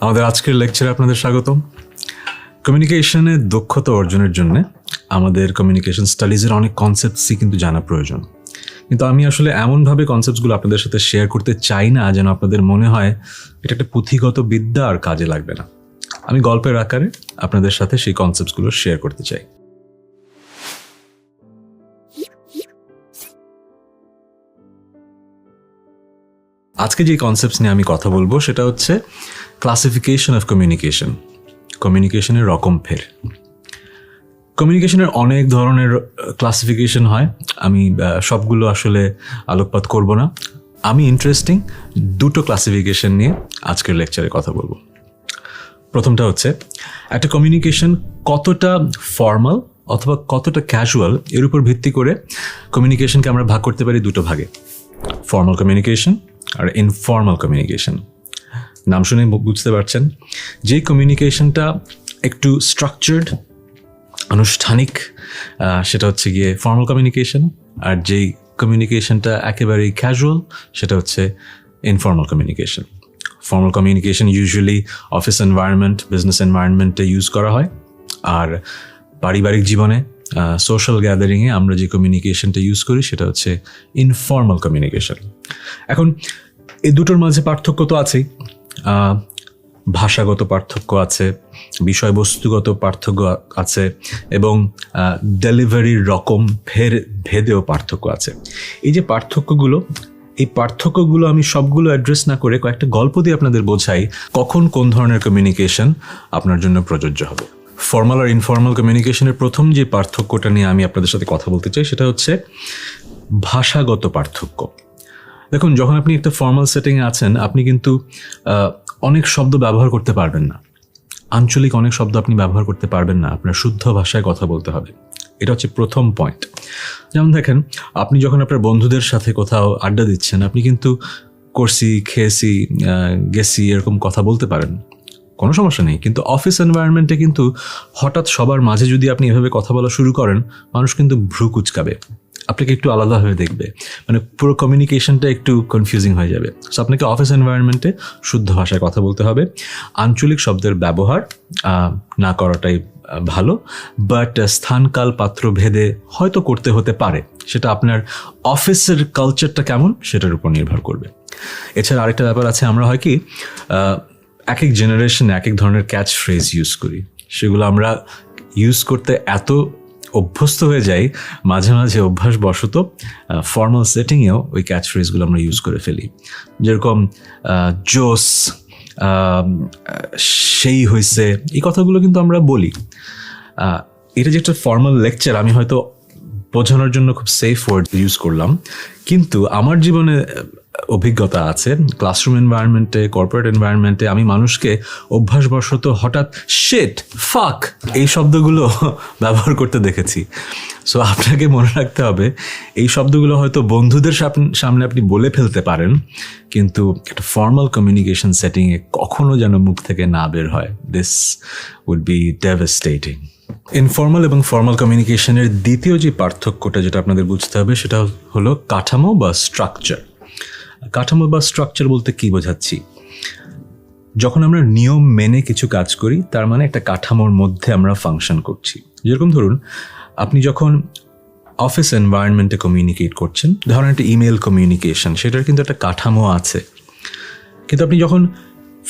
আমাদের আজকের লেকচারে আপনাদের স্বাগতম। কমিউনিকেশনে দক্ষতা অর্জনের জন্য আমাদের কমিউনিকেশন স্টাডিজের অনেক কনসেপ্টসই কিন্তু জানা প্রয়োজন। কিন্তু আমি আসলে এমনভাবে কনসেপ্টসগুলো আপনাদের সাথে শেয়ার করতে চাই না যেন আপনাদের মনে হয় এটা একটা পুঁথিগত বিদ্যা আর কাজে লাগবে না। আমি গল্পের আকারে আপনাদের সাথে সেই কনসেপ্টসগুলো শেয়ার করতে চাই। আজকে যে কনসেপ্টস নিয়ে আমি কথা বলব সেটা হচ্ছে ক্লাসিফিকেশন অফ কমিউনিকেশন কমিউনিকেশনের রকম ফের। কমিউনিকেশনের অনেক ধরনের ক্লাসিফিকেশন হয়। আমি সবগুলো আসলে আলোকপাত করব না। আমি ইন্টারেস্টিং দুটো ক্লাসিফিকেশন নিয়ে আজকের লেকচারে কথা বলব। প্রথমটা হচ্ছে, একটা কমিউনিকেশন কতটা ফর্মাল অথবা কতটা ক্যাজুয়াল এর উপর ভিত্তি করে কমিউনিকেশনকে আমরা ভাগ করতে পারি দুটো ভাগে। ফর্মাল কমিউনিকেশন আর ইনফর্মাল কমিউনিকেশন নাম শুনে বুঝতে পারছেন। যে কমিউনিকেশনটা একটু স্ট্রাকচার্ড আনুষ্ঠানিক সেটা হচ্ছে গিয়ে ফর্মাল কমিউনিকেশন আর যেই কমিউনিকেশনটা একেবারেই ক্যাজুয়াল সেটা হচ্ছে informal communication formal communication usually office environment business এনভায়রনমেন্টে use করা হয়। আর পারিবারিক জীবনে সোশ্যাল গ্যাদারিংয়ে আমরা যে কমিউনিকেশনটা ইউজ করি, সেটা হচ্ছে ইনফর্মাল কমিউনিকেশন এখন এই দুটোর মাঝে পার্থক্য তো আছেই। ভাষাগত পার্থক্য আছে, বিষয়বস্তুগত পার্থক্য আছে এবং ডেলিভারির রকম ফের ভেদেও পার্থক্য আছে। এই যে পার্থক্যগুলো, এই পার্থক্যগুলো আমি সবগুলো অ্যাড্রেস না করে কয়েকটা গল্প দিয়ে আপনাদের বোঝাই কখন কোন ধরনের কমিউনিকেশন আপনার জন্য প্রযোজ্য হবে। ফর্মাল আর ইনফর্মাল কমিউনিকেশনের প্রথম যে পার্থক্যটা নিয়ে আমি আপনাদের সাথে কথা বলতে চাই, সেটা হচ্ছে ভাষাগত পার্থক্য। দেখুন, যখন আপনি একটা ফর্মাল সেটিংয়ে আছেন, আপনি কিন্তু অনেক শব্দ ব্যবহার করতে পারবেন না। আঞ্চলিক অনেক শব্দ আপনি ব্যবহার করতে পারবেন না। আপনার শুদ্ধ ভাষায় কথা বলতে হবে। এটা হচ্ছে প্রথম পয়েন্ট যেমন দেখেন, আপনি যখন আপনার বন্ধুদের সাথে কোথাও আড্ডা দিচ্ছেন, আপনি কিন্তু করছি, খেয়েছি গেছি, এরকম কথা বলতে পারেন। কোনো সমস্যা নেই। কিন্তু অফিস এনভায়রনমেন্টে কিন্তু হঠাৎ সবার মাঝে যদি আপনি এভাবে কথা বলা শুরু করেন, মানুষ কিন্তু ভ্রু কুচকাবে। আপনাকে একটু আলাদাভাবে দেখবে। মানে পুরো কমিউনিকেশনটা একটু কনফিউজিং হয়ে যাবে। সো আপনাকে অফিস এনভায়রনমেন্টে শুদ্ধ ভাষায় কথা বলতে হবে। আঞ্চলিক শব্দের ব্যবহার না করাটাই ভালো। বাট স্থানকাল পাত্র, ভেদে হয়তো করতে হতে পারে। সেটা আপনার অফিসের কালচারটা কেমন, সেটার উপর নির্ভর করবে। এছাড়া আরেকটা ব্যাপার আছে, আমরা হয় কি এক এক জেনারেশনে এক এক ধরনের ক্যাচ ফ্রেজ ইউজ করি। সেগুলো আমরা ইউজ করতে এত অভ্যস্ত হয়ে যাই, মাঝে মাঝে অভ্যাস বশত ফর্মাল সেটিংয়েও ওই ক্যাচ ফ্রেজগুলো আমরা ইউজ করে ফেলি। যেরকম জোস সেই হয়েছে এই কথাগুলো কিন্তু আমরা বলি। এটা যে একটা ফর্মাল লেকচার আমি হয়তো বোঝানোর জন্য খুব সেফ ওয়ার্ড ইউজ করলাম। কিন্তু আমার জীবনে অভিজ্ঞতা আছে। ক্লাসরুম এনভায়রনমেন্টে কর্পোরেট এনভায়রনমেন্টে আমি মানুষকে অভ্যাসবশত হঠাৎ শেট ফাক এই শব্দগুলো ব্যবহার করতে দেখেছি। সো আপনাকে মনে রাখতে হবে, এই শব্দগুলো হয়তো বন্ধুদের সামনে আপনি বলে ফেলতে পারেন, কিন্তু একটা ফর্মাল কমিউনিকেশন সেটিংয়ে কখনো যেন মুখ থেকে না বের হয়। This would be devastating informal এবং ফর্মাল কমিউনিকেশনের দ্বিতীয় যে পার্থক্যটা যেটা আপনাদের বুঝতে হবে, সেটা হলো কাঠামো বা স্ট্রাকচার কাঠামো বা স্ট্রাকচার বলতে কি বোঝাচ্ছি? যখন আমরা নিয়ম মেনে কিছু কাজ করি, তার মানে একটা কাঠামোর মধ্যে আমরা ফাংশন করছি। যেরকম ধরুন, আপনি যখন অফিস এনভায়রনমেন্টে কমিউনিকেট করছেন, ধরেন একটা ইমেল কমিউনিকেশন সেটার কিন্তু একটা কাঠামো আছে। কিন্তু আপনি যখন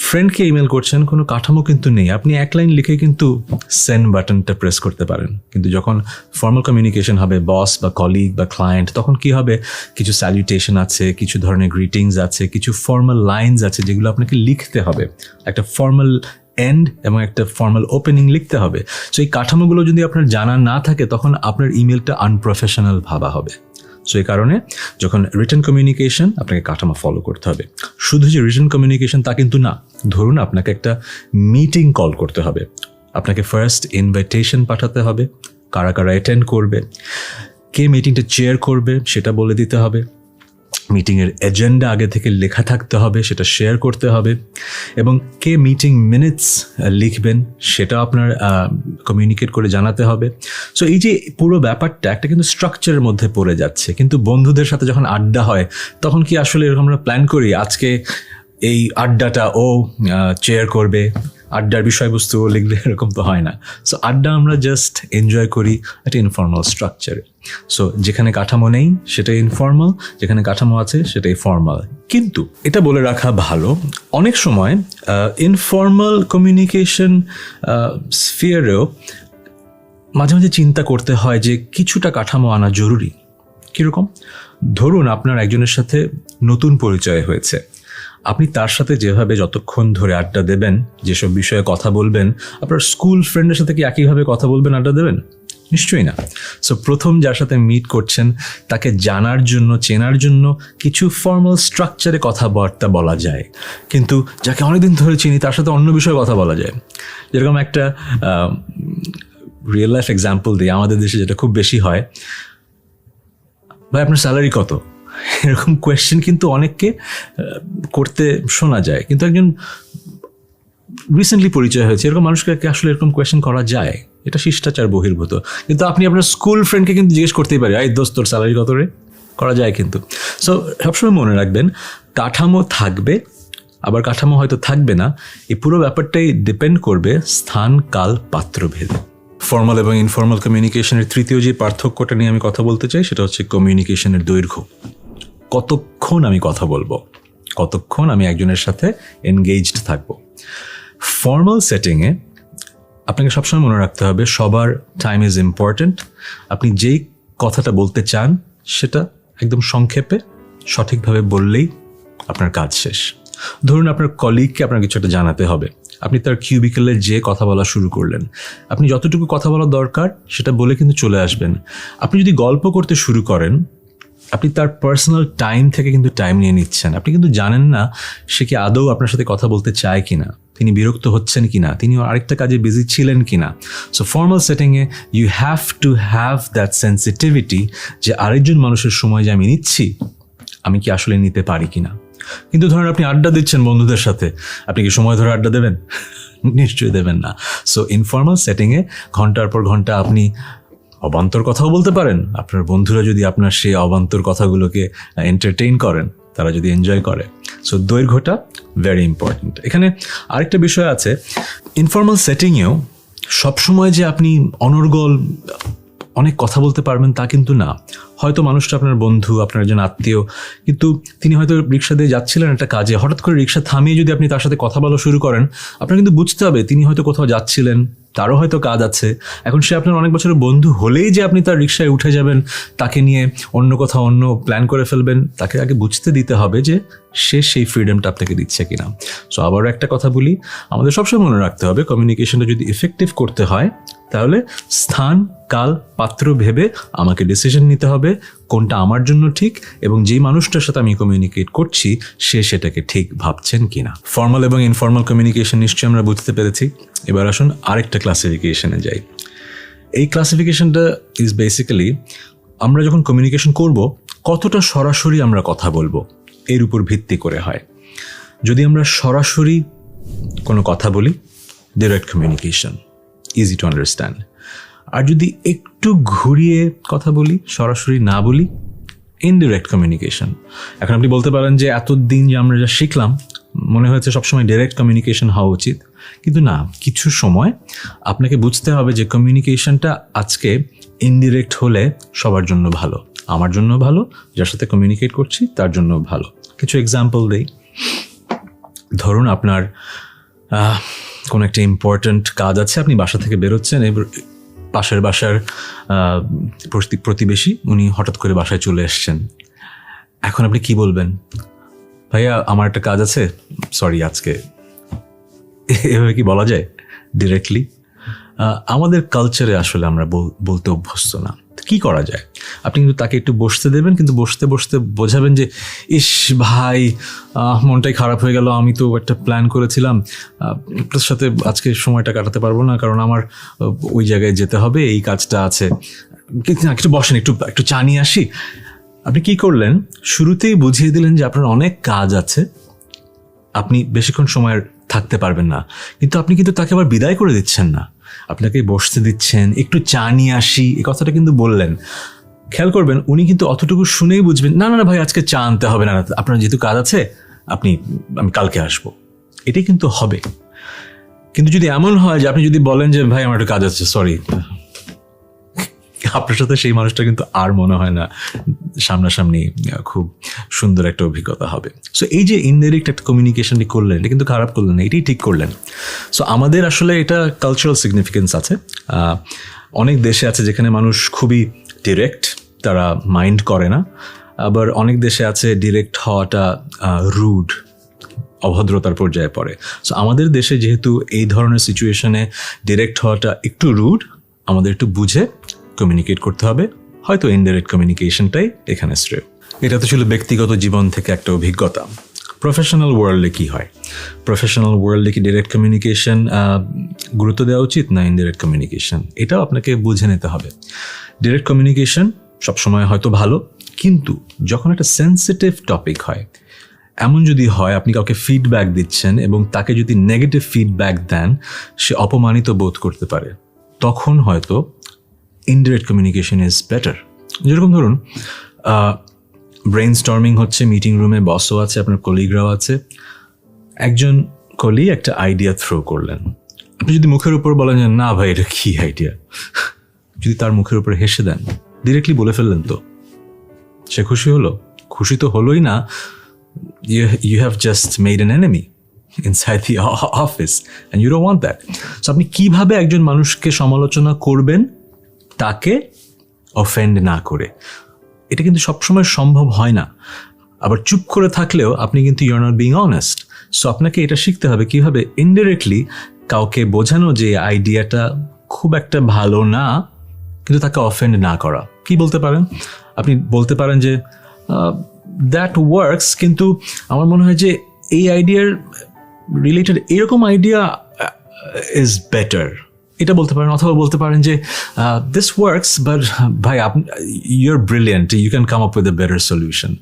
ফ্রেন্ডকে ইমেল করছেন, কোনো কাঠামো কিন্তু নেই। আপনি এক লাইন লিখে কিন্তু সেন্ড বাটনটা প্রেস করতে পারেন। কিন্তু যখন ফর্মাল কমিউনিকেশন হবে বস বা কলিগ বা ক্লায়েন্ট তখন কি হবে? কিছু স্যালিউটেশন আছে, কিছু ধরনের গ্রিটিংস আছে, কিছু ফর্মাল লাইনস আছে যেগুলো আপনাকে লিখতে হবে। একটা ফর্মাল এন্ড এবং একটা ফর্মাল ওপেনিং লিখতে হবে। সো এই কাঠামোগুলো যদি আপনার জানা না থাকে, তখন আপনার ইমেলটা আনপ্রফেশনাল ভাবা হবে। সো এই কারণে যখন রিটার্ন কমিউনিকেশন আপনাকে কাঠামো ফলো করতে হবে, শুধু যে রিটার্ন কমিউনিকেশন তা কিন্তু না, ধরুন আপনাকে একটা মিটিং কল করতে হবে, আপনাকে ফার্স্ট ইনভাইটেশন পাঠাতে হবে, কারা কারা অ্যাটেন্ড করবে, কে মিটিংটা চেয়ার করবে সেটা বলে দিতে হবে মিটিংয়ের এজেন্ডা আগে থেকে লেখা থাকতে হবে, সেটা শেয়ার করতে হবে। এবং কে মিটিং মিনিটস লিখবেন, সেটা আপনার কমিউনিকেট করে জানাতে হবে। সো এই যে পুরো ব্যাপারটা, একটা কিন্তু স্ট্রাকচারের মধ্যে পড়ে যাচ্ছে। কিন্তু বন্ধুদের সাথে যখন আড্ডা হয়, তখন কি আসলে এরকম আমরা প্ল্যান করি, আজকে এই আড্ডাটা ও চেয়ার করবে আড্ডার বিষয়বস্তু ও লিখবে এরকম তো হয় না। সো আড্ডা আমরা জাস্ট এনজয় করি একটা ইনফর্মাল স্ট্রাকচারে সো যেখানে কাঠামো নেই, সেটাই ইনফর্মাল যেখানে কাঠামো আছে, সেটাই ফর্মাল কিন্তু এটা বলে রাখা ভালো, অনেক সময় ইনফর্মাল কমিউনিকেশন স্ফিয়ারেও মাঝে মাঝে চিন্তা করতে হয় যে কিছুটা কাঠামো আনা জরুরি। কীরকম? ধরুন আপনার একজনের সাথে নতুন পরিচয় হয়েছে। আপনি তার সাথে যেভাবে যতক্ষণ ধরে আড্ডা দেবেন, যেসব বিষয়ে কথা বলবেন, আপনার স্কুল ফ্রেন্ডের সাথে কি একইভাবে কথা বলবেন, আড্ডা দেবেন? নিশ্চয়ই না। সো প্রথম যার সাথে মিট করছেন, তাকে জানার জন্য, চেনার জন্য কিছু ফর্মাল স্ট্রাকচারে কথাবার্তা বলা যায়। কিন্তু যাকে অনেকদিন ধরে চিনি, তার সাথে অন্য বিষয়ে কথা বলা যায়। যেরকম একটা রিয়েল লাইফ এক্সাম্পল দিই, আমাদের দেশে যেটা খুব বেশি হয়। ভাই, আপনার স্যালারি কত? এরকম কোয়েশ্চেন কিন্তু অনেককে করতে শোনা যায়। কিন্তু একজন রিসেন্টলি পরিচয় হয়েছে, এরকম মানুষকে আসলে এরকম কোয়েশ্চেন করা যায়। এটা শিষ্টাচার বহির্ভূত। কিন্তু আপনি আপনার স্কুল ফ্রেন্ডকে কিন্তু জিজ্ঞেস করতেই পারে, এই দোস্ত, তোর স্যালারি কত রে? করা যায় কিন্তু। সো সবসময় মনে রাখবেন, কাঠামো থাকবে, আবার কাঠামো হয়তো থাকবে না, এই পুরো ব্যাপারটাই ডিপেন্ড করবে স্থান, কাল পাত্র ভেদে ফর্মাল এবং ইনফর্মাল কমিউনিকেশনের তৃতীয় যে পার্থক্যটা নিয়ে আমি কথা বলতে চাই, সেটা হচ্ছে কমিউনিকেশনের দৈর্ঘ্য। কতক্ষণ আমি কথা বলব? কতক্ষণ আমি একজনের সাথে এনগেজড থাকব? ফর্মাল সেটিংয়ে আপনাকে সবসময় মনে রাখতে হবে, সবার টাইম ইজ ইম্পর্ট্যান্ট আপনি যেই কথাটা বলতে চান, সেটা একদম সংক্ষেপে, সঠিকভাবে বললেই আপনার কাজ শেষ। ধরুন আপনার কলিগকে আপনার কিছু একটা জানাতে হবে। আপনি তার কিউবিকেলে যে কথা বলা শুরু করলেন। আপনি যতটুকু কথা বলা দরকার, সেটা বলে কিন্তু চলে আসবেন। আপনি যদি গল্প করতে শুরু করেন আপনি তার পার্সোনাল টাইম থেকে কিন্তু টাইম নিয়ে নিচ্ছেন। আপনি কিন্তু জানেন না সে কি আদৌ আপনার সাথে কথা বলতে চায় কি না তিনি বিরক্ত হচ্ছেন কিনা, তিনি আরেকটা কাজে বিজি ছিলেন কিনা। সো ফর্মাল সেটিংয়ে you have to have that sensitivity যে আরেকজন মানুষের সময় যে আমি নিচ্ছি, আমি কি আসলে নিতে পারি কি না কিন্তু ধরেন আপনি আড্ডা দিচ্ছেন বন্ধুদের সাথে, আপনি কি সময় ধরে আড্ডা দেবেন? নিশ্চয়ই দেবেন না। সো ইনফর্মাল সেটিংয়ে ঘণ্টার পর ঘণ্টা আপনি অবান্তর কথাও বলতে পারেন। আপনার বন্ধুরা যদি আপনার সেই অবান্তর কথাগুলোকে এন্টারটেইন করেন, তারা যদি এনজয় করে। সো দৈর্ঘ্যটা ভেরি ইম্পর্ট্যান্ট এখানে আরেকটা বিষয় আছে ইনফর্মাল সেটিংয়েও সবসময় যে আপনি অনর্গল, অনেক কথা বলতে পারবেন তা কিন্তু না। হয়তো মানুষটা আপনার বন্ধু, আপনার একজন আত্মীয়, কিন্তু তিনি হয়তো রিক্সা দিয়ে যাচ্ছিলেন একটা কাজে, হঠাৎ করে রিক্সা থামিয়ে যদি আপনি তার সাথে কথা বলা শুরু করেন, আপনার কিন্তু বুঝতে হবে তিনি হয়তো কোথাও যাচ্ছিলেন। তারও হয়তো কাজ আছে। এখন সে আপনার অনেক বছরের বন্ধু হলেই যে আপনি তার রিক্সায় উঠে যাবেন, তাকে নিয়ে অন্য কোথাও অন্য প্ল্যান করে ফেলবেন, তাকে আগে বুঝতে দিতে হবে যে সে সেই ফ্রিডমটা আপনাকে দিচ্ছে কিনা। সো আবারও একটা কথা বলি, আমাদের সবসময় মনে রাখতে হবে কমিউনিকেশনটা যদি ইফেক্টিভ করতে হয় তাহলে স্থান, কাল, পাত্র ভেবে আমাকে ডিসিশন নিতে হবে কোনটা আমার জন্য ঠিক এবং যেই মানুষটার সাথে আমি কমিউনিকেট করছি, সে সেটাকে ঠিক ভাবছেন কিনা। ফর্মাল এবং ইনফর্মাল কমিউনিকেশন নিশ্চয়ই আমরা বুঝতে পেরেছি। এবার আসুন আরেকটা ক্লাসিফিকেশনে যাই। এই ক্লাসিফিকেশনটা ইজ বেসিক্যালি আমরা যখন কমিউনিকেশন করব, কতটা সরাসরি আমরা কথা বলব, এর উপর ভিত্তি করে হয়। যদি আমরা সরাসরি কোনো কথা বলি direct communication easy to understand আর যদি একটু ঘুরিয়ে কথা বলি, সরাসরি না বলি ইনডিরেক্ট কমিউনিকেশন এখন আপনি বলতে পারেন যে এতদিন যে আমরা যা শিখলাম, মনে হয়েছে সবসময় ডিরেক্ট কমিউনিকেশন হওয়া উচিত। কিন্তু না, কিছু সময় আপনাকে বুঝতে হবে যে কমিউনিকেশনটা আজকে ইনডিরেক্ট হলে সবার জন্য ভালো। আমার জন্য ভালো, যার সাথে কমিউনিকেট করছি, তার জন্য ভালো। কিছু এক্সাম্পল দেই। ধরুন আপনার কোনো একটা ইম্পর্ট্যান্ট কাজ আছে, আপনি বাসা থেকে বেরোচ্ছেন, এবার পাশের বাসার প্রতিবেশী, উনি হঠাৎ করে বাসায় চলে এসছেন। এখন আপনি কি বলবেন? ভাইয়া, আমার একটা কাজ আছে। সরি আজকে। এভাবে কি বলা যায়? ডিরেক্টলি আমাদের কালচারে আসলে আমরা বল- বলতে অভ্যস্ত না। কি করা যায়? আপনি কিন্তু তাকে একটু বসতে দেবেন, কিন্তু বসতে বসতে বোঝাবেন যে, ইস ভাই মনটাই খারাপ হয়ে গেল, আমি তো একটা প্ল্যান করেছিলাম। আপনার সাথে আজকে সময়টা কাটাতে পারব না, কারণ আমার ওই জায়গায় যেতে হবে, এই কাজটা আছে। একটু বসেন, একটু একটু চা নিয়ে আসি। আপনি কি করলেন? শুরুতেই বুঝিয়ে দিলেন যে আপনার অনেক কাজ আছে, আপনি বেশিক্ষণ সময় থাকতে পারবেন না। কিন্তু আপনি কিন্তু তাকে আবার বিদায় করে দিচ্ছেন না। আপনাকে বসতে দিচ্ছেন, একটু চা নিয়ে আসি এ কথাটা কিন্তু বললেন। খেয়াল করবেন, উনি কিন্তু অতটুকু শুনেই বুঝবেন, না না না ভাই, আজকে চা আনতে হবে না আপনার যেহেতু কাজ আছে, আপনি, আমি কালকে আসব। এটাই কিন্তু হবে। কিন্তু যদি এমন হয় যে আপনি যদি বলেন যে, ভাই, আমার একটা কাজ আছে সরি আপনার সাথে সেই মানুষটা কিন্তু আর মনে হয় না। সামনাসামনি খুব সুন্দর একটা অভিজ্ঞতা হবে। সো এই যে ইনডাইরেক্ট একটা কমিউনিকেশনটি করলেন, এটা কিন্তু খারাপ করলেন না, এটাই ঠিক করলেন। সো আমাদের আসলে এটা কালচারাল সিগনিফিকেন্স আছে। অনেক দেশে আছে যেখানে মানুষ খুবই ডিরেক্ট তারা মাইন্ড করে না। আবার অনেক দেশে আছে ডিরেক্ট হওয়াটা রুড অভদ্রতার পর্যায়ে পড়ে। সো আমাদের দেশে যেহেতু এই ধরনের সিচুয়েশনে ডিরেক্ট হওয়াটা একটু রুড আমাদের একটু বুঝে কমিউনিকেট করতে হবে। হয়তো ইনডাইরেক্ট কমিউনিকেশনটাই এখানে শ্রেয়। এটা তো ছিল ব্যক্তিগত জীবন থেকে একটা অভিজ্ঞতা। প্রফেশনাল ওয়ার্ল্ডে কি হয়? প্রফেশনাল ওয়ার্ল্ডে কি ডিরেক্ট কমিউনিকেশন গুরুত্ব দেওয়া উচিত না ইনডাইরেক্ট কমিউনিকেশন এটাও আপনাকে বুঝে নিতে হবে। ডিরেক্ট কমিউনিকেশন সবসময় হয়তো ভালো, কিন্তু যখন একটা সেন্সিটিভ টপিক হয়, এমন যদি হয়, আপনি কাউকে ফিডব্যাক দিচ্ছেন এবং তাকে যদি নেগেটিভ ফিডব্যাক দেন, সে অপমানিত বোধ করতে পারে। তখন হয়তো ইনডিরেক্ট কমিউনিকেশন ইজ বেটার যেরকম ধরুন ব্রেন স্টর্মিং হচ্ছে মিটিং রুমে বসও আছে, আপনার কলিগরাও আছে। একজন কলি একটা আইডিয়া থ্রো করলেন। আপনি যদি মুখের উপর বলেন যে, না ভাই, এটা কী আইডিয়া যদি তার মুখের উপর হেসে দেন ডিরেক্টলি বলে ফেললেন তো। সে খুশি হলো? খুশি তো হলোই না। You have just made an enemy inside the o- office and you don't want that. So আপনি কীভাবে একজন মানুষকে সমালোচনা করবেন? তাকে অফেন্ড না করে। এটা কিন্তু সবসময় সম্ভব হয় না। আবার চুপ করে থাকলেও আপনি কিন্তু you're not being honest so আপনাকে এটা শিখতে হবে কীভাবে ইনডাইরেক্টলি কাউকে বোঝানো যে আইডিয়াটা খুব একটা ভালো না, কিন্তু তাকে অফেন্ড না করা। কি বলতে পারেন? আপনি বলতে পারেন যে দ্যাট ওয়ার্কস কিন্তু আমার মনে হয় যে এই আইডিয়ার রিলেটেড এরকম আইডিয়া ইজ বেটার এটা বলতে পারেন অথবা বলতে পারেন যে দিস ওয়ার্কস বাট ভাই you're brilliant you can come up with a better solution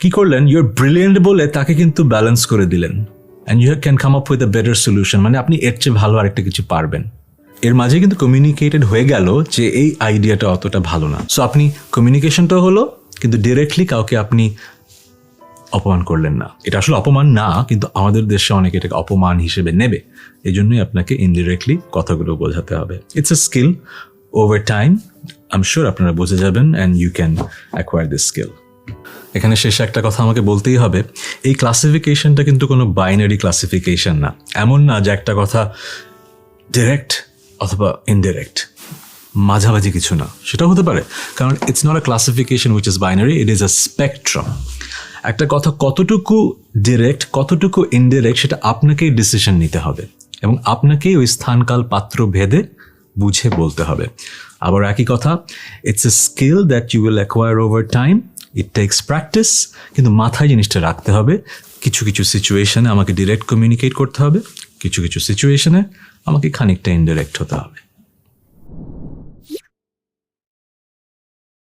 কি করলেন? ইউর ব্রিলিয়েন্ট বলে তাকে কিন্তু ব্যালেন্স করে দিলেন। And you can come up with a better solution মানে আপনি এর চেয়ে ভালো আরেকটা কিছু পারবেন। এর মাঝে কিন্তু কমিউনিকেটেড হয়ে গেল যে এই আইডিয়াটা অতটা ভালো না। সো আপনি কমিউনিকেশনটা হলো, কিন্তু ডিরেক্টলি কাউকে আপনি অপমান করলেন না। এটা আসলে অপমান না, কিন্তু আমাদের দেশে অনেকে এটাকে অপমান হিসেবে নেবে। এই জন্যই আপনাকে ইনডিরেক্টলি কথাগুলো বোঝাতে হবে। It's a skill over time I'm sure আপনারা বুঝে যাবেন and you can acquire this skill এখানে শেষে একটা কথা আমাকে বলতেই হবে। এই ক্লাসিফিকেশনটা কিন্তু কোনো বাইনারি ক্লাসিফিকেশন না। এমন না যে একটা কথা ডিরেক্ট অথবা ইনডিরেক্ট মাঝামাঝি কিছু না। সেটাও হতে পারে। কারণ it's not a classification which is binary it is a spectrum একটা কথা, কতটুকু ডিরেক্ট কতটুকু ইনডিরেক্ট সেটা আপনাকেই ডিসিশন নিতে হবে এবং আপনাকেই ওই স্থানকাল পাত্র ভেদে বুঝে বলতে হবে। আবার একই কথা it's a skill that you will acquire over time it takes practice কিন্তু মাথায় জিনিসটা রাখতে হবে, কিছু কিছু সিচুয়েশনে আমাকে ডিরেক্ট কমিউনিকেট করতে হবে, কিছু কিছু সিচুয়েশনে আমাকে খানিকটা ইনডিরেক্ট হতে হবে।